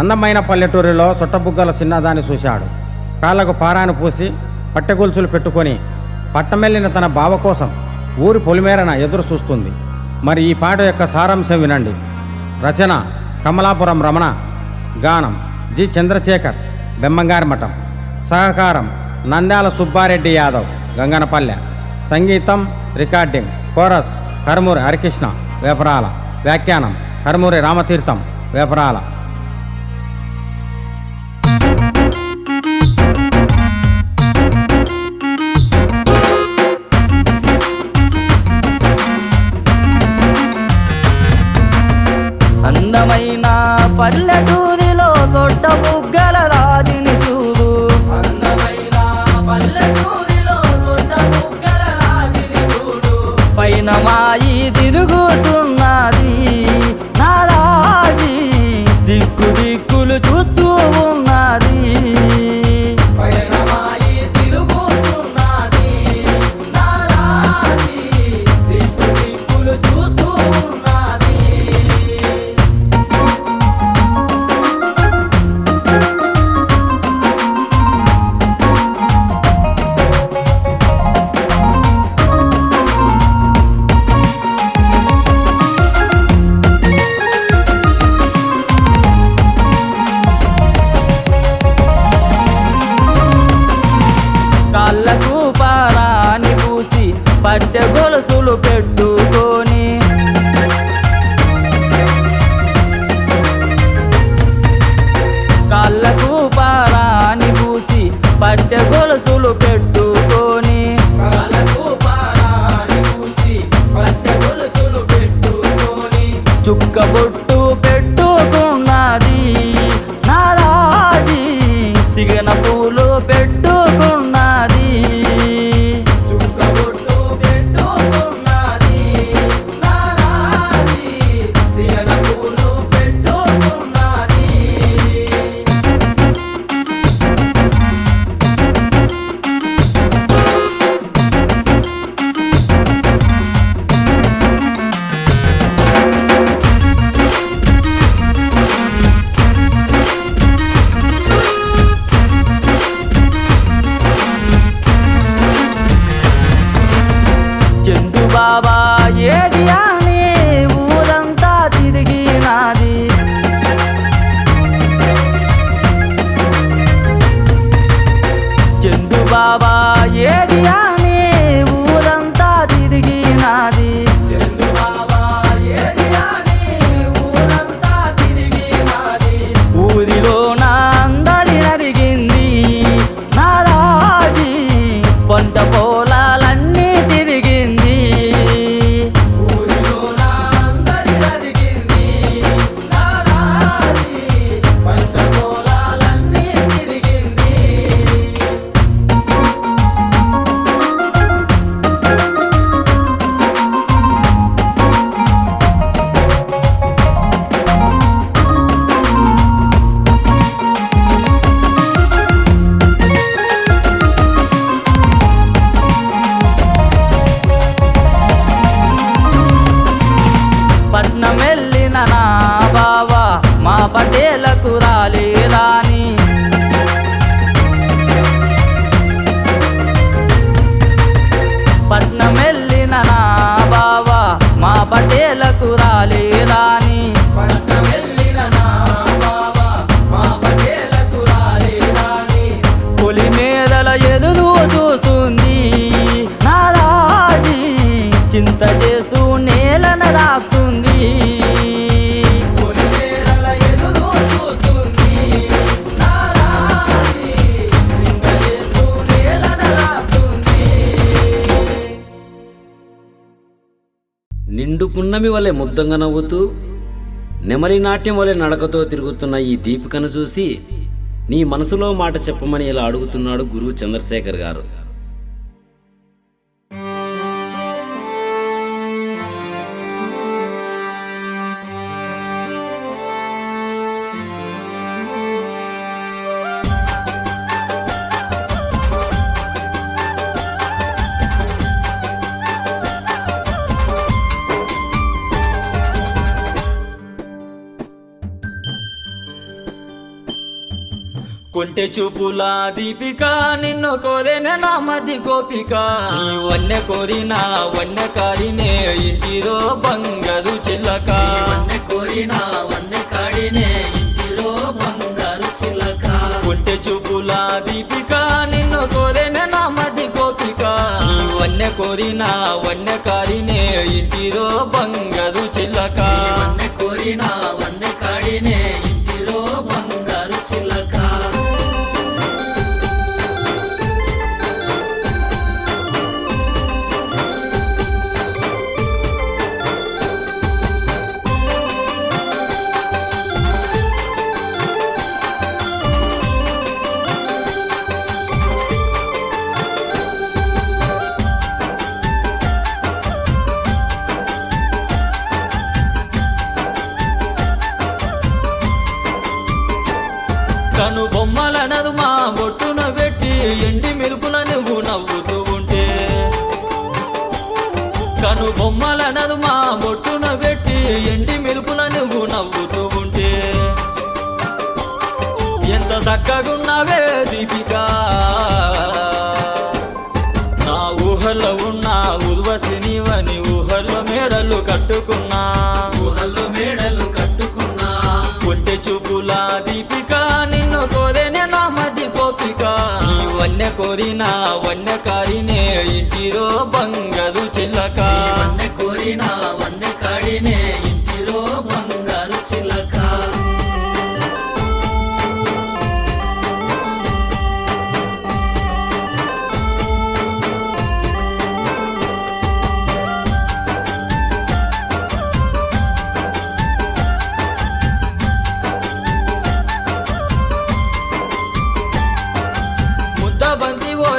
అందమైన పల్లెటూరిలో చుట్టబుగ్గల చిన్నదాన్ని చూశాడు. కాళ్ళకు పారాను పూసి పట్టెగొలుసులు పెట్టుకొని పట్టమెల్లిన తన బావ కోసం ఊరి పొలిమేరన ఎదురు చూస్తుంది. మరి ఈ పాట యొక్క సారాంశం వినండి. రచన కమలాపురం రమణ. గానం జి చంద్రశేఖర్. బెమ్మంగారి మఠం. సహకారం నంద్యాల సుబ్బారెడ్డి యాదవ్ గంగనపల్లె. సంగీతం రికార్డింగ్ కోరస్ కరుమూరి హరికృష్ణ వేపరాల. వ్యాఖ్యానం కరుమూరి రామతీర్థం వేపరాల. పర్లదు. పెట్టుకొని నిండు వలె ముద్దంగా నవ్వుతూ నెమలి నాట్యం వలె నడకతో తిరుగుతున్న ఈ దీపికను చూసి నీ మనసులో మాట చెప్పమని ఇలా అడుగుతున్నాడు గురువు చంద్రశేఖర్ గారు. కొంటె చూపుల దీపిక నిన్ను కోరేన నా మది గోపిక. నీ వన్నె కోరిన వన్నె కారినే ఇంటిరో బంగారు చిల్లక. వన్నె కోరిన వన్నె కాడినే ఇంటిలో బంగారు చిలక కొంటె చూపుల దీపిక నిన్ను కోరేన నా మది గోపిక. నీ వన్నె కోరిన వన్నె కారినే ఇంటిరో బంగారు చిల్లక. వన్నె కోరిన కట్టుకున్నా. గుహల్లో మేడలు కట్టుకున్నా. ఒంటె చూపుల దీపిక నిన్ను కోరేనే నా మధ్య గోపిక నీ వన్నె కోరిన వన్నె కారినే ఇంటిరో బంగారు చిల్లక.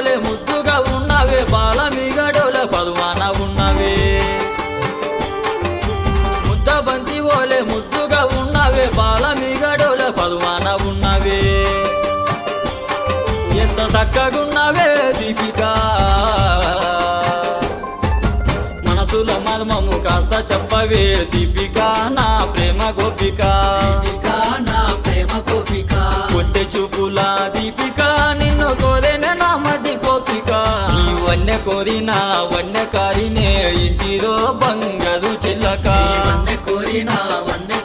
బంతి ముద్దుగా ఉన్నవే బాల మిగడోల పదువాన ఉన్నవే. ముద్ద బంతి ఓలే ముద్దుగా ఉన్నవే బాల మిగడోల పదువాన ఉన్నవే. ఎంత చక్కగున్నవే దీపిక. మనసుల మర్మము కాస్త చెప్పవే దీపిక నా ప్రేమ గోపిక. కోరిన వన్నె కారినే ఇంటిరో బంగారు చిల్లక. వన్నె కోరిన వన్నె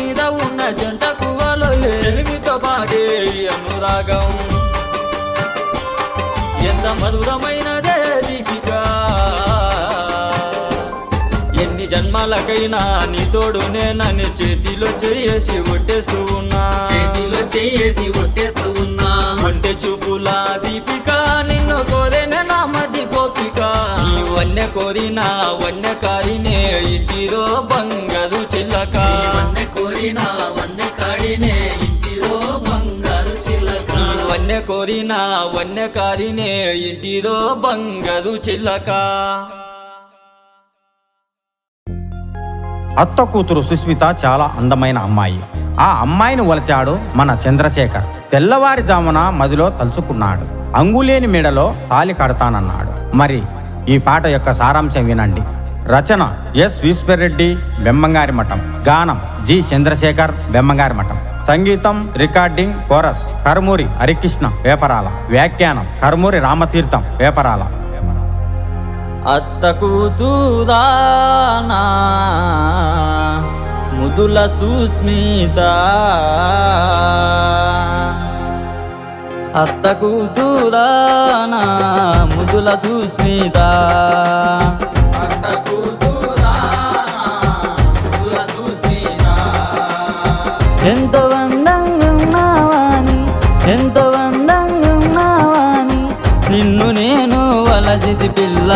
మీద ఉన్న జంట కువ్వలో చెలిమితో పాడే అనురాగం. ఎంత మధురమైనదే జన్మాలకైనా నీ తోడు నేనని చేతిలో చేసి ఒట్టేస్తూ ఉన్నా. చేతిలో చేసి ఒట్టేస్తూ ఉన్నా. ఒంటె చూపుల దీపిక నిన్ను కోరేనే నా మధ్య గోపిక. వన్నె కోరిన వన్నె కారినే ఇంటిరో బంగారు చిల్లక వన్నె కోరిన వన్నె కాడినే ఇంటిలో బంగారు చిలక. ఈ వన్నె కోరిన వన్నె కారినే ఇంటిరో బంగారు చిల్లక అత్త కూతురు సుస్మిత చాలా అందమైన అమ్మాయి. ఆ అమ్మాయిని వలచాడు మన చంద్రశేఖర్. తెల్లవారిజామున మదిలో తలుచుకున్నాడు. అంగులేని మెడలో తాలి కడతానన్నాడు. మరి ఈ పాట యొక్క సారాంశం వినండి. రచన ఎస్ రెడ్డి బెమ్మంగారి మఠం. గానం జి చంద్రశేఖర్ బెమ్మంగారి మఠం. సంగీతం రికార్డింగ్ కోరస్ కర్మూరి హరికృష్ణ వేపరాల వ్యాఖ్యానం కర్మూరి రామతీర్థం వేపరాల అత్త కూతురానా ముదుల సుస్మిత. అత్త కూతురానా ముదుల సుస్మిత. అందంగా ఉన్నావాని ఎంతో వలజిది పిల్ల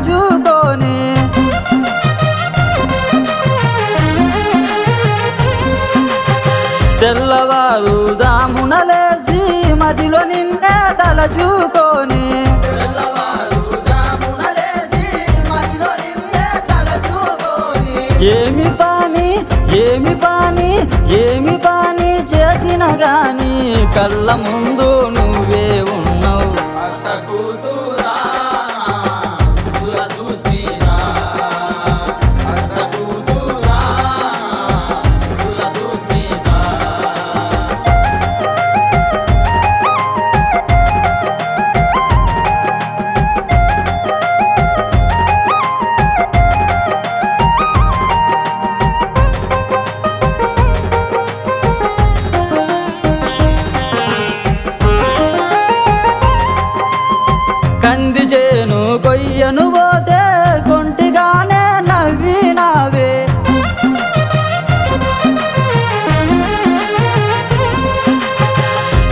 తలచూకొని తెల్లవారు జామున లేచి మదిలో నిన్నే తలచూకొని ఏమి పాని ఏమి పాని ఏమి పాని చేసిన గాని కళ్ళ ముందు నువ్వే ఉన్నావు. కంది చేను కొయ్యను పోతే కొంటిగానే నవ్వినావే.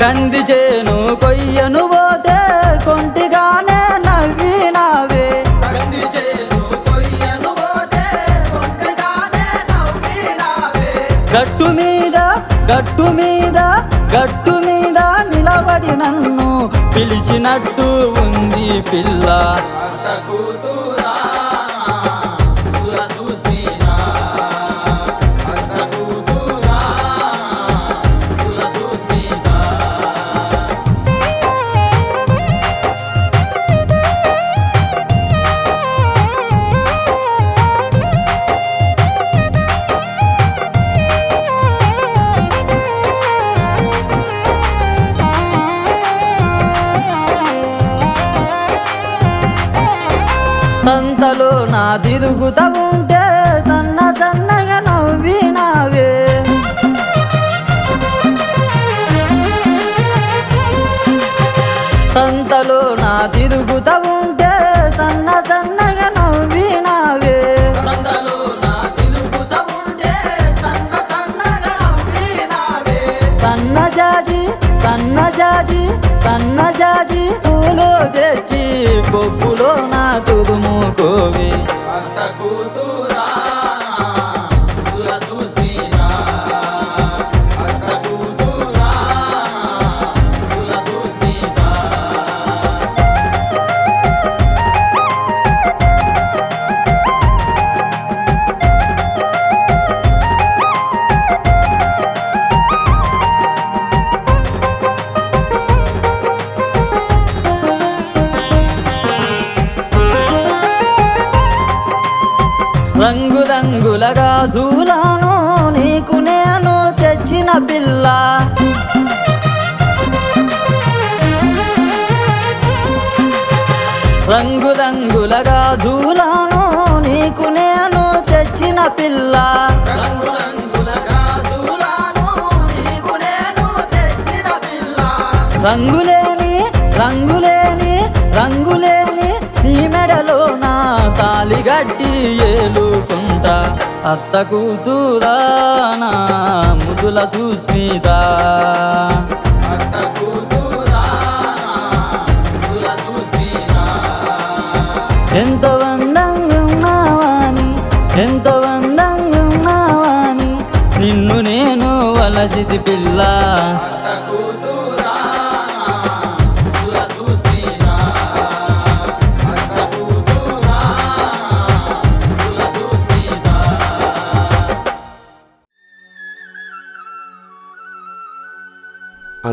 కంది చేను కొయ్యను పోతే కొంటిగానే నవ్వినావే. గట్టు మీద గట్టు మీద గట్టు మీద పిలిచినట్టు ఉంది పిల్ల. సంతలో కూతురు తిరుగుతా ఉంటే సన్న సన్నగా నవ్వినావే. సంతలో నా తిరుగుతా ఉంటే సన్న సన్నగా నవ్వినావే. కన్నజాజి కన్నజాజి కన్నజాజి పూలు తెచ్చి కొప్పులో నా తుదుముకోవి రంగు రంగుల గాజులను నీకు నేను తెచ్చిన పిల్ల. రంగు రంగుల గాజులను నీకు నేను తెచ్చిన పిల్ల. రంగులేని రంగులేని రంగులేని నీ మెడలో నా తాలిగట్టి ఏలుకుంటా అత్త కూతురా నా ముదుల సుస్మిత. ఎంత వందంగా ఉన్నావాని ఎంత వందంగా ఉన్నావాని నిన్ను నేను వలజిది పిల్ల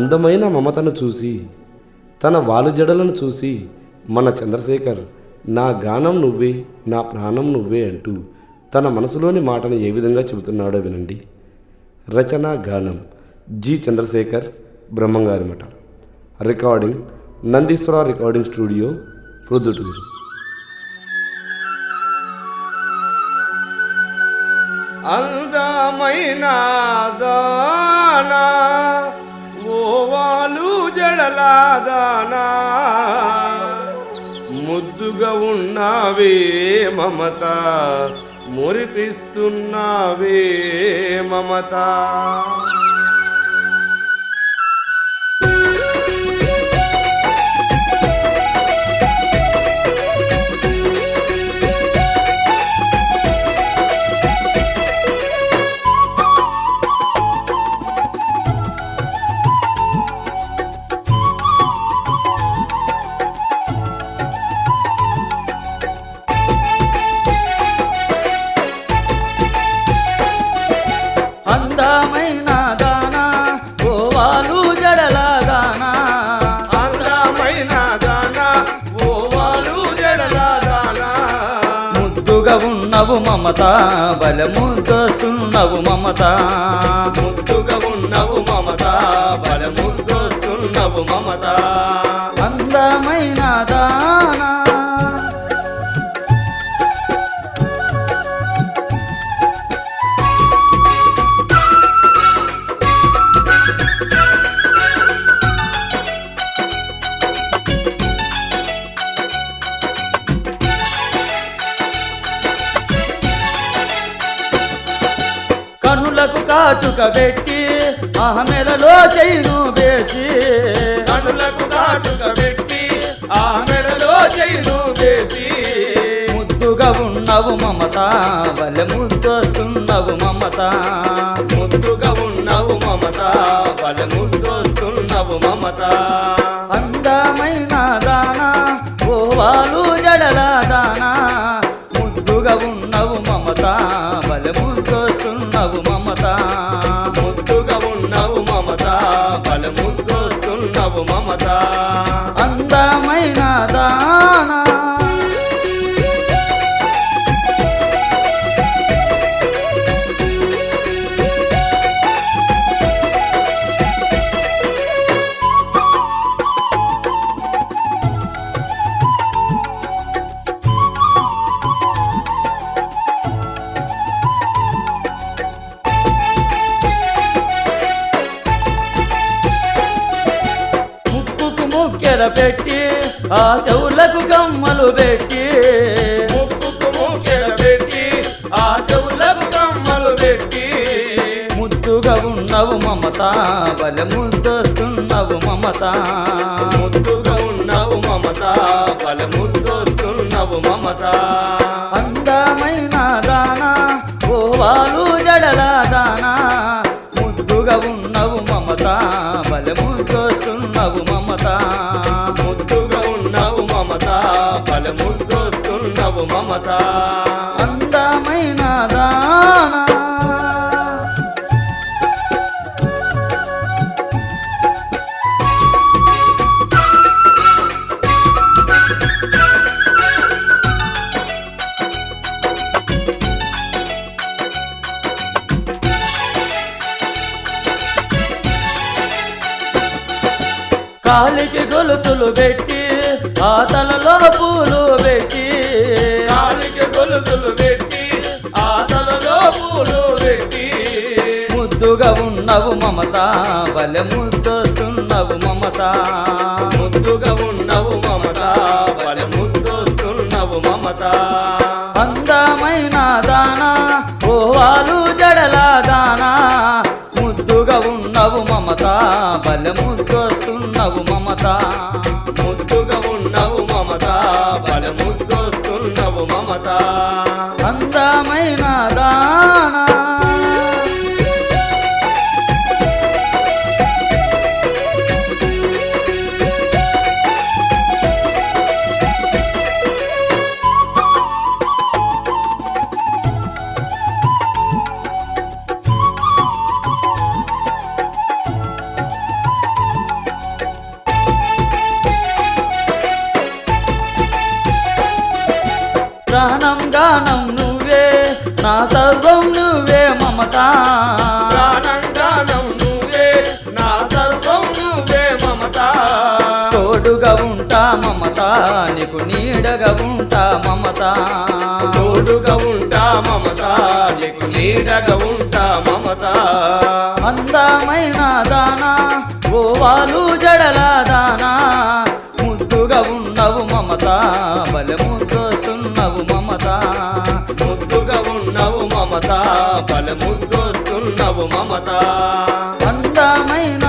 అందమైన మమతను చూసి తన వాలు జడలను చూసి మన చంద్రశేఖర్ నా గానం నువ్వే నా ప్రాణం నువ్వే అంటూ తన మనసులోని మాటను ఏ విధంగా చెబుతున్నాడో వినండి. రచన గానం G. Chandrashekar Brahmamgari Matham. Recording Nandeeswara recording studio Proddatur అందమైన దానా జడలాదానా ముద్దుగా ఉన్నావే మమత మురిపిస్తున్నావే మమత. మమత బలము ముద్దొస్తున్నవు మమత. ముద్దుగా ఉన్నావు మమత బలము బలముద్దొస్తున్నవు మమత. కనులకు కాటుక పెట్టి ఆమెలలో చేయును వేసి. కనులకు కాటుక పెట్టి ఆ మెడలో చేయును వేసి. ముద్దుగా ఉన్నవు మమత బల ముద్దొస్తున్నవు మమత. ముద్దుగా ఉన్నవు మమత బలముద్దొస్తున్నవు మమత. అందమైన దానా గోవాలు జడల దానా. ముద్దుగా మమత బల మమత. ముద్దుగా ఉన్నావు మమత బలముద్దొస్తున్నవు మమత. అందమైన దా బల ముద్దొస్తున్నవు మమత. ముద్దుగా ఉన్నవు మమత. బలముద్దొస్తున్నవు మమత. అందమైన దానా గోవాలు జడల దానా. ముద్దుగా ఉన్నవు మమత బల ముద్దొస్తున్నవు మమత. ముద్దుగా ఉన్నవు మమత. బలముద్దొస్తున్నవు మమత. కాలికి గొలుసులు పెట్టి ఆ తలలో పూలు పెట్టి. కాలికి గొలుసులు పెట్టి ఆ తలలో పూలు పెట్టి. ముద్దుగా ఉన్నవు మమత బల ముద్దొస్తున్నవు మమత. ముద్దుగా ఉన్నవు మమత బలముద్దొస్తున్నవు మమత. అందమైన దానా ఓవాలు జడల దానా. ముద్దుగా ఉన్నవు మమత బల ఉన్నావు మమత. ముద్దుగా ఉన్నావు మమత. బలముద్దొస్తున్నావు మమత. నువ్వే మమత. తోడుగా ఉంటా మమత నీకు నీడగా ఉంటా మమత. తోడుగా ఉంటా మమత నీకు నీడగా ఉంటా మమత. అందమైన దానా గోవాలు జడల దానా. ముద్దుగా ఉన్నావు మమత బలముద్దోస్తున్నావు మమత. ముద్దు మమత బల ముద్దొస్తున్నవు మమత. అందమైన